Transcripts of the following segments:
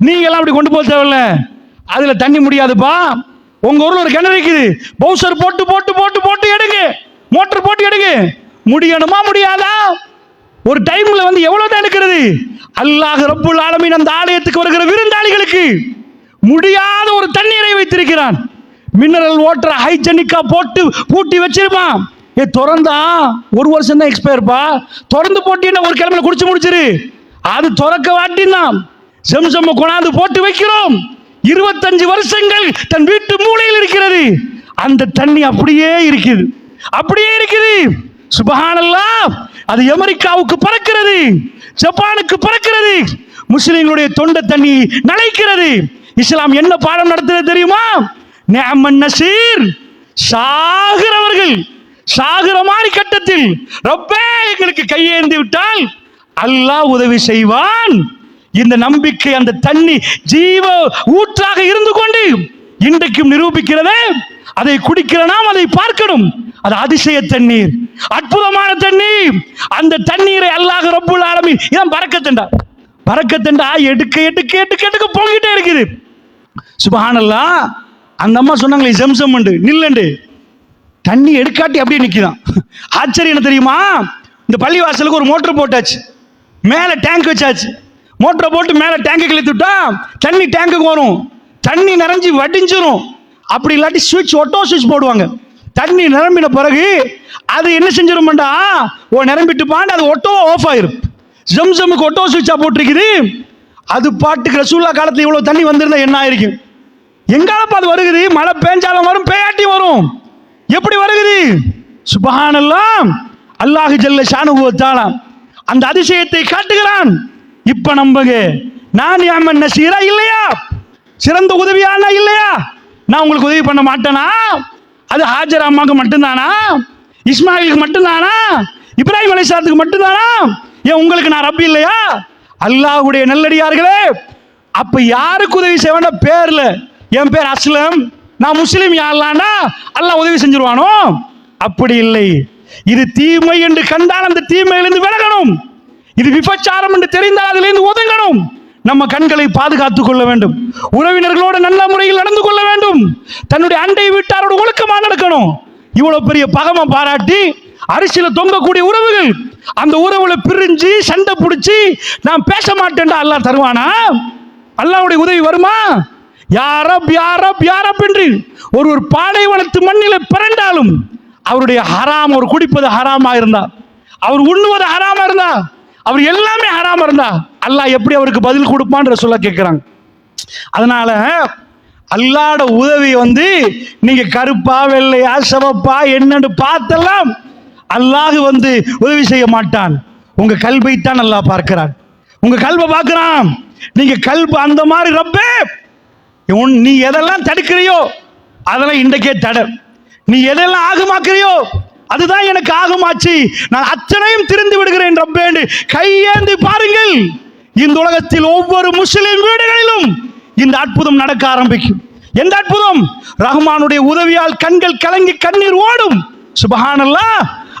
நீங்களாம் அப்படி கொண்டு போக தேவையில்ல. அதில் தண்ணி முடியாதுப்பா. உங்க ஊரில் ஒரு கிணறு இருக்குது. பவுசர் போட்டு போட்டு போட்டு போட்டு எடுங்க. மோட்டர் போட்டு எடுங்க. முடியணுமா முடியாதா? ஒரு டைம்ல வந்து எவ்வளவு தான் எடுக்கிறது? அல்லாஹ் ரப்புல் ஆலமீன் அந்த ஆலயத்துக்கு வருகிற விருந்தாளிகளுக்கு முடியாத ஒரு தண்ணீரை வைத்திருக்கிறான். மினரல் வாட்டர் ஹைஜெனிக்கா போட்டு பூட்டி வச்சிருப்பான். ஏ திறந்தா ஒரு வருஷம் தான் எக்ஸ்பயர்ப்பா திறந்து போட்டீங்கன்னா ஒரு கிழமையில குடிச்சு முடிச்சிரு. அது திறக்க வாட்டினான் செம்சம்ம கொண்டாந்து போட்டு வைக்கிறோம். இருபத்தஞ்சு வருஷங்கள் தன் வீட்டு மூலையில் இருக்கிறது. அந்த தண்ணி அப்படியே இருக்குது. அப்படியே இருக்குது. சுபஹானல்லாஹ் அது அமெரிக்காவுக்கு பறக்கிறது. ஜப்பானுக்கு பறக்கிறது. முஸ்லிம்களுடைய தொண்டை தண்ணி நனைக்கிறது. இஸ்லாம் என்ன பாடம் நடத்துறது தெரியுமா? நேமன் நசீர் சாகிறவர்கள் சாகிற மாதிரி கட்டத்தில் ரொம்ப எங்களுக்கு கையேந்தி விட்டால் அல்லாஹ் உதவி செய்வான். இந்த நம்பிக்கை அந்த தண்ணி ஜீவ ஊற்றாக இருந்து கொண்டு இன்றைக்கும் நிரூபிக்கிறதே. அதை குடிக்கிற நாம் அதை பார்க்கணும். அது அதிசய தண்ணீர் அற்புதமான தண்ணீர். அந்த தண்ணீரை அல்லாஹ் ரப்புல் ஆலமீன் இதான் பறக்கத்தண்டா. பறக்கத்தண்டா எடுக்க எடுக்க எடுக்க எடுக்க போகிட்டே இருக்குது. சுபஹானல்லா அந்த அம்மா சொன்னாங்களே ஜம்சம் நில்லண்டு தண்ணி எடுக்காட்டி அப்படியே நிற்கிதான் ஆச்சரியம் என்ன தெரியுமா? இந்த பள்ளிவாசலுக்கு ஒரு மோட்டர் போட்டாச்சு. மேலே டேங்க் வச்சாச்சு. மோட்டரை போட்டு மேலே டேங்கு கிளத்து விட்டா தண்ணி டேங்குக்கு வரும். தண்ணி நிறைஞ்சு வடிஞ்சிரும். அப்படி இல்லாட்டி சுவிட்ச் ஒட்டோ சுவிட்ச் போடுவாங்க. தண்ணி நிரம்பின பிறகு அது என்ன செஞ்சிருமாண்டா ஓ நிரம்பிட்டு பாண்டு அது ஒட்டோ ஆஃப் ஆயிரும். ஜம்சமுக்கு ஒட்டோ சுவிட்சாக போட்டிருக்குது. அது பாட்டுக்கு ரசூல்லா காலத்தில் இவ்வளோ தண்ணி வந்திருந்தா என்ன ஆயிருக்கும்? எங்காலப்பா அது வருகுது. மழை பேஞ்சாலும் வரும் பேயாட்டி வரும். எப்படி வருகுது? சுபஹானல்லாம் அல்லாஹ் ஜல்ல ஷானுகுவத்தாலாம் அந்த அதிசயத்தை காட்டுகிறான். இப்ப நம்புங்க. நான் யாமன் நசீரா இல்லையா? சிறந்த உதவியானா இல்லையா? நான் உங்களுக்கு உதவி பண்ண மாட்டேனா? அது ஹாஜர் அம்மாவுக்கு மட்டும்தானா? இஸ்மாயிலுக்கு மட்டும்தானா? இப்ராஹிம் அலிசாத்துக்கு மட்டும்தானா? ஏன் உங்களுக்கு நான் ரப்பி இல்லையா? அல்லாஹ்வுடைய நல்லடியார்களே அப்ப யாருக்கு உதவி செய்ய வேண்டாம் பேர்ல. என் பேர் அஸ்லம். நான் முஸ்லீம் யாரலாண்டா அல்லாஹ் உதவி செஞ்சிருவானோ? அப்படி இல்லை. இது தீமை என்று கண்டால் அந்த தீமையிலிருந்து விலகணும். இது விபச்சாரம் என்று தெரிந்தால் அதிலிருந்து ஒதுங்கணும். நம்ம கண்களை பாதுகாத்துக் கொள்ள வேண்டும். உறவினர்களோடு நல்ல முறையில் நடந்து கொள்ள வேண்டும். தன்னுடைய அண்டை வீட்டாரோட ஒழுக்கமாக நடக்கணும். இவ்வளவு பெரிய பகமை பாராட்டி அரிசியில தொங்கக்கூடிய உறவுகள் அந்த உறவுல பிரிஞ்சு சண்டை பிடிச்சி நான் பேச மாட்டேன்டா அல்லாஹ் தருவானா? அல்லாவுடைய உதவி வருமா? யாரப் யாரப் யாரப் என்று ஒரு ஒரு பாலைவனத்து மண்ணில பிறண்டாலும் அவருடைய ஹராம் அவர் குடிப்பது ஹராமா இருந்தா அவர் உண்ணுவது ஹராமா இருந்தா அவர் எல்லாமே ஹராமா இருந்தா அல்லாஹ் எப்படி அவருக்கு பதில் கொடுப்பான்ற சொல்ல கேட்குறாங்க அதனால அல்லாட உதவி வந்து நீங்க கருப்பா வெள்ளையா சிவப்பா என்னன்னு பார்த்தெல்லாம் அல்லாஹ் வந்து உதவி செய்ய மாட்டான். உங்க கல்வைத்தான் நல்லா பார்க்கிறான். உங்க கல்வை பார்க்கிறான். நீங்க கல்பு அந்த மாதிரி ரப்பே உன் நீ எதெல்லாம் தடுக்கிறியோ அதெல்லாம் இன்றைக்கே தட. நீ எதெல்லாம் ஆகமாக்குறியோ அதுதான் எனக்கு ஆகுமாச்சு. நான் அத்தனையும் திருந்து விடுகிறேன் ரப்பேண்டு கையேந்தி பாருங்கள். இந்த உலகத்தில் ஒவ்வொரு முஸ்லிம் வீடுகளிலும் இந்த அற்புதம் நடக்க ஆரம்பிக்கும். எந்த அற்புதம்? ரஹ்மானுடைய உதவியால் கண்கள் கலங்கி கண்ணீர் ஓடும். சுபஹானல்லா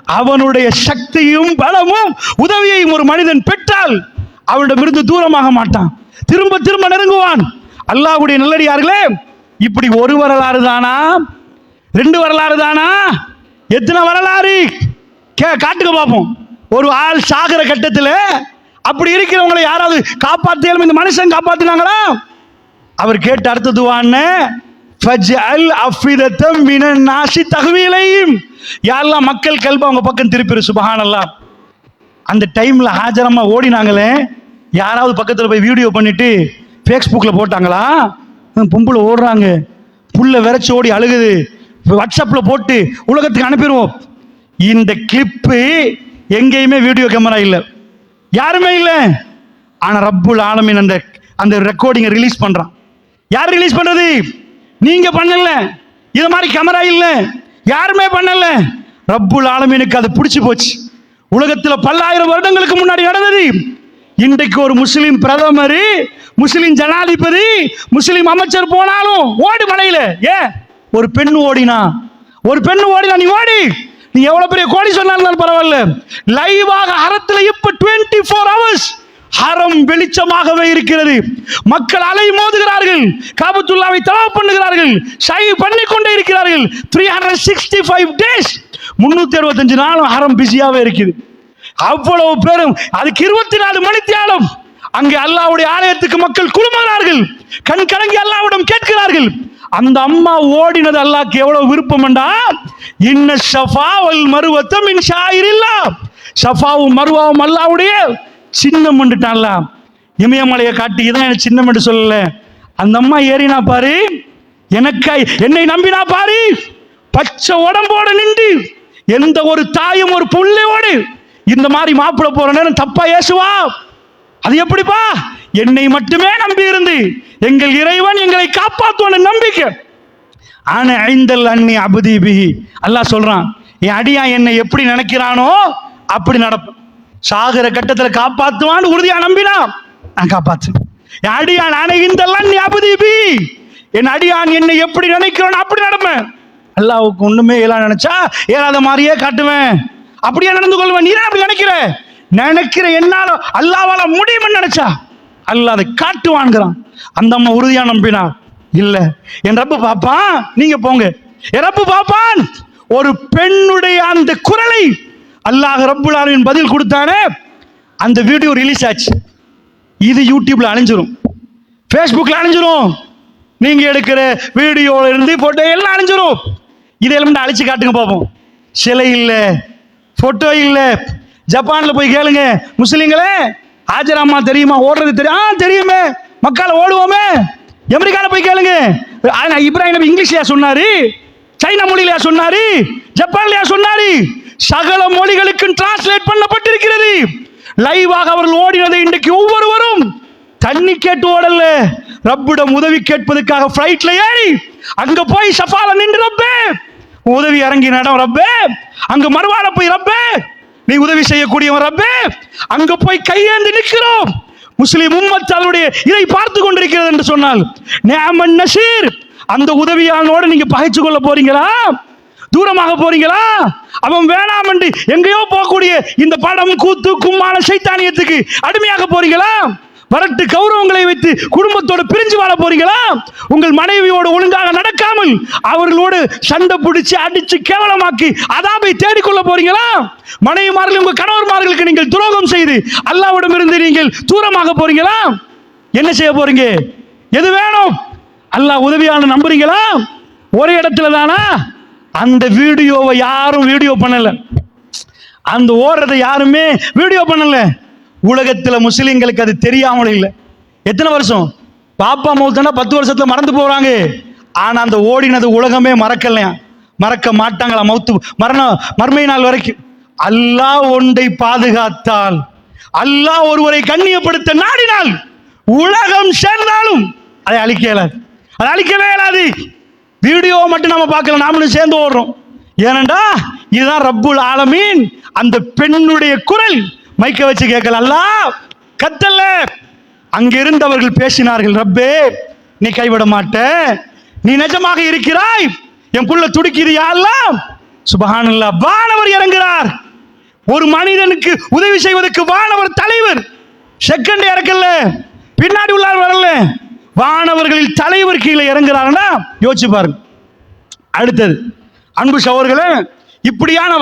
அவனுடைய சக்தியும் பலமும் உதவியையும் ஒரு மனிதன் பெற்றால் அவரிடமிருந்து தூரமாக மாட்டான். திரும்ப திரும்ப நெருங்குவான். அல்லாஹ்வுடைய நல்லடியார்களே இப்படி ஒரு வரலாறு தானா? ரெண்டு வரலாறு தானா? எத்தனை வரலாறு? கே காட்டுக்க பார்ப்போம் ஒரு ஆள் சாகிற கட்டத்தில் அப்படி இருக்கிறவங்களை யாராவது காப்பாற்றியாலும் இந்த மனுஷன் காப்பாற்றினாங்களா அவர் கேட்டு அடுத்ததுவான்னு ஃபஜ்அல் அஃபிதத்தம் நாசி தகவீலையும் யாரெல்லாம் மக்கள் கல்வி அவங்க பக்கம் திருப்பிரு சுபஹானல்லாம் அந்த டைமில் ஹாஜரம்மா ஓடினாங்களே. யாராவது பக்கத்தில் போய் வீடியோ பண்ணிட்டு ஃபேஸ்புக்கில் போட்டாங்களா? பொம்பளை ஓடுறாங்க. புல்ல விரைச்சி ஓடி அழுகுது. வாட்ஸ்அப்பில் போட்டு உலகத்துக்கு அனுப்பிடுவோம். இந்த கிளிப்பு எங்கேயுமே வீடியோ கேமரா இல்லை. யாருமே இல்லை. ஆனால் ரப்புல் ஆலமின் அந்த அந்த ரெக்கார்டிங்கை ரிலீஸ் பண்ணுறான் யார் ரிலீஸ் பண்ணுறது நீங்கள் பண்ணல. இது மாதிரி கேமரா இல்லை. யாருமே பண்ணல. ரப்புல் ஆலமீனுக்கு அது பிடிச்சி போச்சு. உலகத்தில் பல்லாயிரம் வருடங்களுக்கு முன்னாடி நடந்தது. இன்றைக்கு ஒரு முஸ்லீம் பிரதமர் முஸ்லீம் ஜனாதிபதி முஸ்லீம் அமைச்சர் போனாலும் ஓடி மலையில். ஏன் ஒரு பெண் ஓடினா ஒரு பெண் ஓடினா நீ ஓடி. நீ எவ்வளவு பெரிய கோடி சொன்னாலும் பரவாயில்ல. லைவாக அறத்துல இப்ப டுவெண்ட்டி ஃபோர் ஹவர்ஸ் ஹரம் வெளிச்சமாகவே இருக்கிறது. மக்கள் அலை மோதுகிறார்கள். காபத்துல்லாவை தலா பண்ணுகிறார்கள். ஷை பண்ணி கொண்டே இருக்கிறார்கள். Three hundred sixty five days முன்னூத்தி அறுபத்தஞ்சு நாளும் ஹரம் பிஸியாவே இருக்குது. அவ்வளவு பேரும் அதுக்கு இருபத்தி நாலு மணி தியாலம் அங்கே அல்லாவுடைய ஆலயத்துக்கு மக்கள் குழுமானார்கள். கண் கலங்கி அல்லாவிடம் கேட்கிறார்கள். அந்த அம்மா ஓடினது அல்லாஹ்க்கு எவ்வளவு விருப்பம்டா இன்ன ஷஃபா வல் மருவத்தம் இன் ஷாயிரில்லா. ஷஃபாவும் மருவாவும் அல்லாவுடைய சின்னம் வந்துட்டான்ல இமயமலையை காட்டி இதான் எனக்கு சின்னம் என்று சொல்லல. அந்த அம்மா ஏறினா பாரு. எனக்கு என்னை நம்பினா பாரு. பச்சை உடம்போட நின்று எந்த ஒரு தாயும் ஒரு புள்ளையோடு இந்த மாதிரி மாப்பிள போற நேரம் தப்பா ஏசுவா? அது எப்படிப்பா? என்னை மட்டுமே நம்பி இருந்து எங்கள் இறைவன் எங்களை காப்பாத்துவான நம்பிக்கை. ஆனா ஐந்தல் அன்னி அபுதி பிஹி அல்லாஹ் சொல்றான் என் அடியா என்னை எப்படி நினைக்கிறானோ அப்படி நடப்பேன் சாகிற கட்டத்தில் காப்பாற்றுவான்னு உறுதியா நம்பினா நான் காப்பாற்றுவேன் என் அடியான் ஆனா இந்த அன்னி அபுதி என் அடியான் என்னை எப்படி நினைக்கிறான் அப்படி நடப்பேன். அல்லாவுக்கு ஒண்ணுமே இயலா நினைச்சா ஏழாத மாதிரியே காட்டுவேன். அப்படியே நடந்து கொள்வேன். நீ அப்படி நினைக்கிற? நினைக்கிற என்னால அல்லாவால முடியும்னு நினைச்சா அல்லாஹ் அதை காட்டுவான்கிறான் அந்த அம்மா உறுதியா நம்பினா இல்ல. என் ரப்பு பாப்பான் நீங்க போங்க. என் ரப்பு பாப்பான் ஒரு பெண்ணுடைய அந்த குரலை அல்லாஹ் ரப்புலாரின் பதில் கொடுத்தானே அந்த வீடியோ ரிலீஸ் ஆச்சு. இது யூடியூப்ல அழிஞ்சிரும். ஃபேஸ்புக்கில் அழிஞ்சிரும். நீங்க எடுக்கிற வீடியோல இருந்து போட்டோ எல்லாம் அழிஞ்சிரும். இதெல்லாம் அழிச்சு காட்டுங்க பார்ப்போம் சிலை இல்லை போட்டோ இல்லை. ஜப்பான்ல போய் கேளுங்க. முஸ்லீம்களே ஆஜராமா தெரியுமா? ஓடுறது தெரியும் ஆ தெரியுமே. மக்கால ஓடுவோமே. அமெரிக்கால போய் கேளுங்க. இப்ராஹிம் நபி இங்கிலீஷ்லயா சொன்னாரு? சைனா மொழியிலயா சொன்னாரு? ஜப்பான்லயா சொன்னாரு? சகல மொழிகளுக்கும் டிரான்ஸ்லேட் பண்ணப்பட்டிருக்கிறது. லைவாக அவர்கள் ஓடினது இன்றைக்கு ஒவ்வொருவரும் தண்ணி கேட்டு ஓடல. ரப்பிடம் உதவி கேட்பதற்காக ஃப்ளைட்ல ஏறி அங்க போய் சஃபால நின்று ரப்பே உதவி இறங்கி நடம் ரப்பே. அங்க மறுவாழ போய் ரப்பே நீ உதவி செய்யக்கூடியவன் ரப்பே. அங்க போய் கையேந்து நிற்கிறோம். முஸ்லிம் உம்மத் அதனுடைய இதை பார்த்து கொண்டிருக்கிறது என்று சொன்னால் நேமன் நசீர் அந்த உதவியாளனோடு நீங்க பகைச்சு கொள்ள போறீங்களா? தூரமாக போறீங்களா? அவன் வேணாம் என்று எங்கேயோ போகக்கூடிய இந்த படம் கூத்து கும்மான சைத்தானியத்துக்கு அடிமையாக போறீங்களா? வரட்டு கௌரவங்களை வைத்து குடும்பத்தோடு பிரிஞ்சு வாழ போறீங்களா? உங்கள் மனைவியோடு ஒழுங்காக நடக்காமல் அவர்களோடு சண்டை பிடிச்சு அடிச்சு கேவலமாக்கி அதாபை தேடிக்கொள்ள போறீங்களா? மனைவிமார்கள் உங்கள் கணவர்மார்களுக்கு நீங்கள் துரோகம் செய்து அல்லாவிடம் இருந்து நீங்கள் தூரமாக போறீங்களா? என்ன செய்ய போறீங்க? எது வேணும்? அல்லாஹ் உதவியான நம்புறீங்களா? ஒரே இடத்துல தானா? அந்த வீடியோவை யாரும் வீடியோ பண்ணல. அந்த ஓடுறதை யாருமே வீடியோ பண்ணலை. உலகத்தில் முஸ்லீம்களுக்கு அது தெரியாமல் இல்லை. எத்தனை வருஷம்? பாப்பா மௌத்தனா பத்து வருஷத்தில் மறந்து போகிறாங்க ஆனால் அந்த ஓடினது உலகமே மறக்கலையா? மறக்க மாட்டாங்களா? மௌத்து மரணம் மர்மை நாள் வரைக்கும். அல்லாஹ் ஒன்றை பாதுகாத்தால் அல்லாஹ் ஒருவரை கண்ணியப்படுத்த நாடினால் உலகம் சேர்ந்தாலும் அதை அழிக்க இயலாது. அதை அழிக்கவே இயலாது. வீடியோ மட்டும் நம்ம பார்க்கல நாமளும் சேர்ந்து ஓடுறோம். ஏனண்டா இதுதான் ரப்புல் ஆலமீன். அந்த பெண்ணுடைய குரல் மைக்க வச்சு கேட்கல அல்லாஹ் கத்தல்ல. அங்கிருந்தவர்கள் பேசினார்கள் ரப்பே நீ கைவிட மாட்ட நீ நிஜமாக இருக்கிறாய். என் புள்ள துடிக்கிறியா யாரெல்லாம் சுபஹானல்லா வானவர் இறங்குறார். ஒரு மனிதனுக்கு உதவி செய்வதற்கு வானவர் தலைவர். செகண்ட் இறக்கல பின்னாடி உள்ளார் வரல வானவர்களில் தலைவர் கீழே இறங்குறாருன்னா யோசிச்சு பாருங்க. அடுத்தது அன்பு சவர்களே இப்படியான